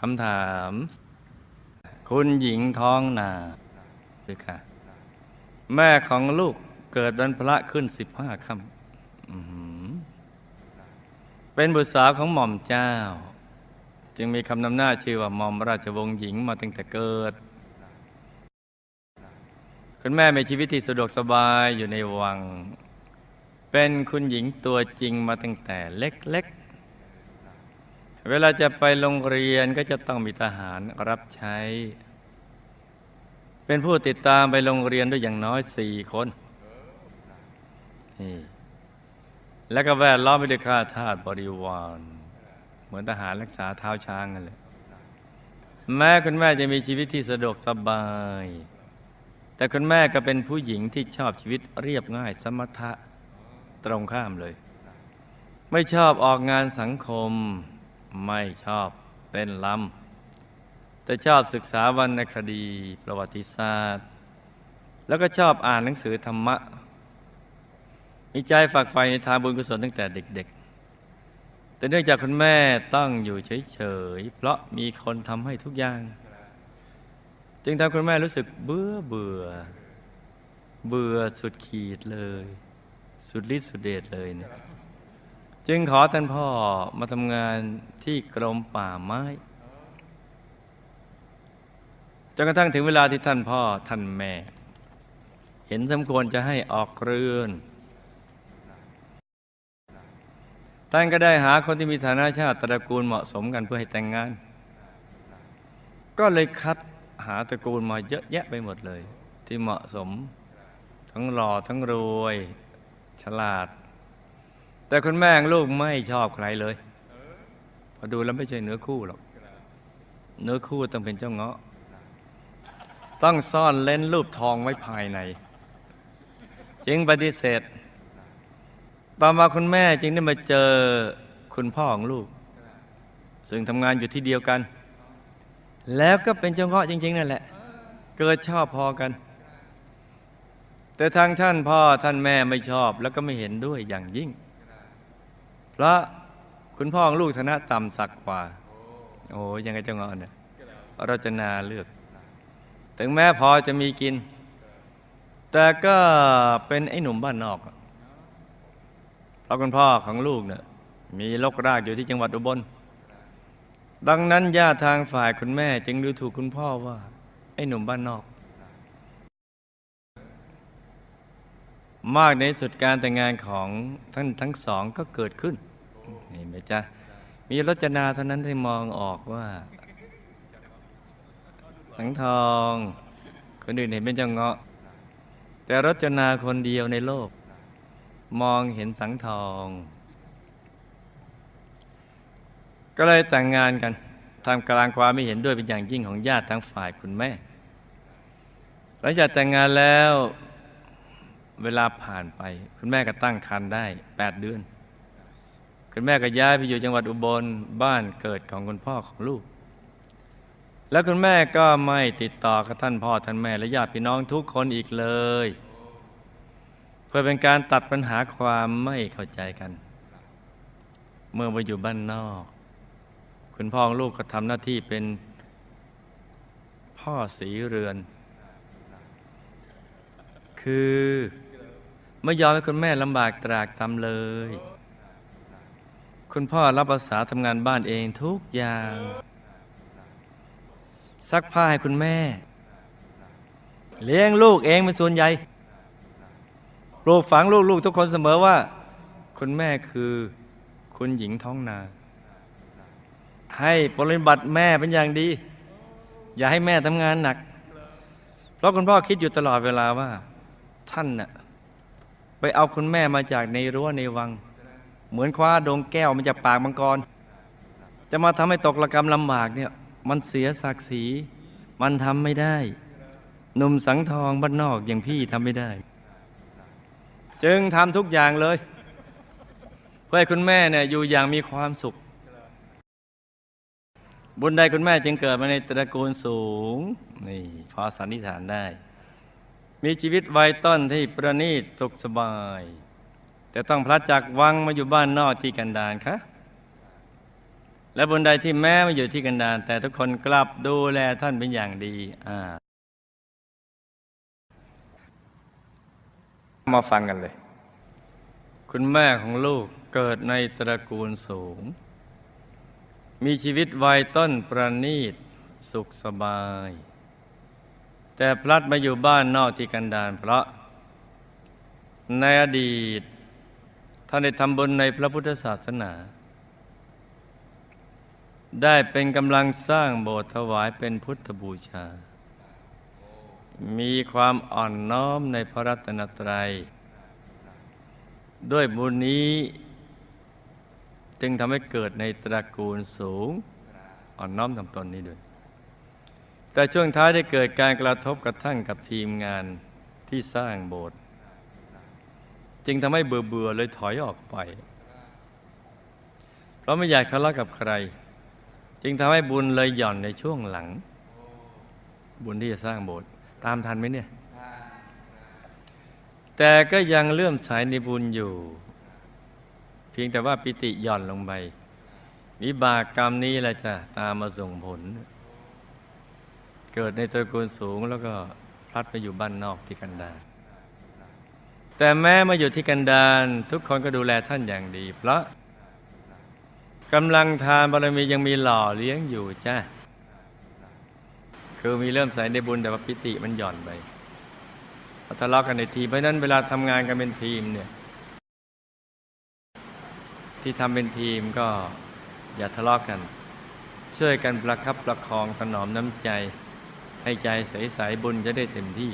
คำถาม คุณหญิงท้องนาด้วยค่ะ แม่ของลูกเกิดวันพระขึ้นสิบห้าค่ำเป็นบุตรสาวของหม่อมเจ้า จึงมีคำนำหน้าชื่อว่าหม่อมราชวงศ์หญิงมาตั้งแต่เกิด คุณแม่มีชีวิตที่สะดวกสบายอยู่ในวัง เป็นคุณหญิงตัวจริงมาตั้งแต่เล็ก เวลาจะไปโรงเรียนก็จะต้องมีทหารรับใช้ เป็นผู้ติดตามไปโรงเรียนด้วยอย่างน้อยสี่คนนี่แล้วก็แวดล้อมไปด้วยข้าทาสบริวารเหมือนทหารรักษาเท้าช้างกันเลยแม้คุณแม่จะมีชีวิตที่สะดวกสบาย แต่คุณแม่ก็เป็นผู้หญิงที่ชอบชีวิตเรียบง่ายสมถะตรงข้ามเลย ไม่ชอบออกงานสังคม ไม่ชอบเต้นลำแต่ชอบศึกษาวรรณคดีประวัติศาสตร์ แล้วก็ชอบอ่านหนังสือธรรมะ มีใจฝักใฝ่ในทางบุญกุศลตั้งแต่เด็ก ๆ แต่เนื่องจากคุณแม่ต้องอยู่เฉยๆ เพราะมีคนทำให้ทุกอย่าง จึงทำคุณแม่รู้สึกเบื่อเบื่อ เบื่อสุดขีดเลย สุดฤทธิ์สุดเดชเลยเนี่ย จึงขอท่านพ่อมาทำงานที่กรมป่าไม้จนกระทั่งถึงเวลาที่ท่านพ่อท่านแม่ เห็นสมควรจะให้ออกเรือนท่านก็ได้หาคนที่มีฐานะชาติตระกูลเหมาะสมกันเพื่อให้แต่งงาน ก็เลยคัดหาตระกูลมาเยอะแยะไปหมดเลย ที่เหมาะสม ทั้งหล่อทั้งรวย ฉลาด แต่คุณแม่ลูกไม่ชอบใครเลยพอดูแล้วไม่ใช่เนื้อคู่หรอก เนื้อคู่ต้องเป็นเจ้าเงาะ ต้องซ่อนเล่นรูปทองไว้ภายใน จึงปฏิเสธ ต่อมาคุณแม่จึงได้มาเจอคุณพ่อของลูก ซึ่งทำงานอยู่ที่เดียวกัน แล้วก็เป็นเจ้าเงาะจริง ๆ นั่นแหละ เกิดชอบพอกัน แต่ทางท่านพ่อท่านแม่ไม่ชอบแล้วก็ไม่เห็นด้วยอย่างยิ่ง เพราะคุณพ่อของลูกฐานะต่ำสักกว่า โอ้ยังไงเจ้าเงาะเนี่ยเราจะนาเลือก ถึงแม้พอจะมีกิน แต่ก็เป็นไอ้หนุ่มบ้านนอกเพราะคุณพ่อของลูกเนี่ยมีลกรากอยู่ที่จังหวัดอุบล ดังนั้นญาติทางฝ่ายคุณแม่จึงดูถูกคุณพ่อว่า ไอ้หนุ่มบ้านนอก มากในสุดการแต่งงานของท่านทั้งสองก็เกิดขึ้นนี่ไหมจ๊ะมีรจนาเท่านั้นที่มองออกว่า สังทองคนอื่นเห็นเป็นเจ้าเงาะ แต่รจนาคนเดียวในโลก มองเห็นสังทอง ก็เลยแต่งงานกันทำกลางความไม่เห็นด้วยเป็นอย่างยิ่งของญาติทั้งฝ่ายคุณแม่ หลังจากแต่งงานแล้ว เวลาผ่านไป คุณแม่ก็ตั้งครรภ์ได้ 8 เดือน คุณแม่ก็ย้ายไปอยู่จังหวัดอุบลบ้านเกิดของคุณพ่อของลูก แล้วคุณแม่ก็ไม่ติดต่อกับท่านพ่อท่านแม่และญาติพี่น้องทุกคนอีกเลย เพื่อเป็นการตัดปัญหาความไม่เข้าใจกัน เมื่อมาอยู่บ้านนอก คุณพ่อของลูกก็ทำหน้าที่เป็นพ่อสีเรือน คือ ไม่ยอมให้คุณแม่ลำบากตรากตำเลย คุณพ่อรับภาษาทำงานบ้านเองทุกอย่าง ซักผ้าให้คุณแม่ เลี้ยงลูกเองเป็นส่วนใหญ่ปลูกฝังลูกๆทุกคนเสมอว่า คุณแม่คือคุณหญิงท้องนา ให้ปฏิบัติแม่เป็นอย่างดี อย่าให้แม่ทำงานหนัก เพราะคุณพ่อคิดอยู่ตลอดเวลาว่า ท่านน่ะ ไปเอาคุณแม่มาจากในรั้วในวัง เหมือนคว้าดงแก้วมาจากปากมังกร จะมาทำให้ตกระกรรมลำบากเนี่ย มันเสียศักดิ์ศรี มันทำไม่ได้ หนุ่มสังทองบ้านนอกอย่างพี่ทำไม่ได้ จึงทำทุกอย่างเลย เพื่อให้คุณแม่เนี่ยอยู่อย่างมีความสุข บุญใดคุณแม่จึงเกิดมาในตระกูลสูง นี่พอสันนิษฐานได้ มีชีวิตวัยต้นที่ประณีตสุขสบาย แต่ต้องพลัดจากวังมาอยู่บ้านนอกที่กันดารคะและบนใดที่แม้มาอยู่ที่กันดารแต่ทุกคนกลับดูแลท่านเป็นอย่างดีอ่ามาฟังกันเลย คุณแม่ของลูกเกิดในตระกูลสูง มีชีวิตวัยต้นประณีตสุขสบาย แต่พลัดมาอยู่บ้านนอกที่กันดารเพราะ ในอดีตท่านได้ทำบุญในพระพุทธศาสนา ได้เป็นกำลังสร้างโบสถ์ถวายเป็นพุทธบูชา มีความอ่อนน้อมในพระรัตนตรัย ด้วยบุญนี้จึงทำให้เกิดในตระกูลสูง อ่อนน้อมทำตนนี้ด้วย แต่ช่วงท้ายได้เกิดการกระทบกระทั่งกับทีมงานที่สร้างโบสถ์จึงทำให้เบื่อเบื่อเลยถอยออกไป เพราะไม่อยากทะเลาะกับใคร จึงทำให้บุญเลยหย่อนในช่วงหลัง บุญที่จะสร้างโบสถ์ตามทันไหมเนี่ย แต่ก็ยังเลื่อมใสในบุญอยู่ เพียงแต่ว่าปิติหย่อนลงไปวิบากกรรมนี้แหละจะตามมาส่งผล เกิดในตระกูลสูงแล้วก็พลัดไปอยู่บ้านนอกที่กันดารแต่แม้มาอยู่ที่กันดารทุกคนก็ดูแลท่านอย่างดี เพราะกำลังทานบารมียังมีหล่อเลี้ยงอยู่จ้าคือมีเริ่มใส่ในบุญแต่ว่าปิติมันหย่อนไปทะเลาะกันในทีเพราะนั้นเวลาทำงานกันเป็นทีมเนี่ยที่ทำเป็นทีมก็อย่าทะเลาะกัน ช่วยกันประคับประคองถนอมน้ำใจ ให้ใจใส ๆ บุญจะได้เต็มที่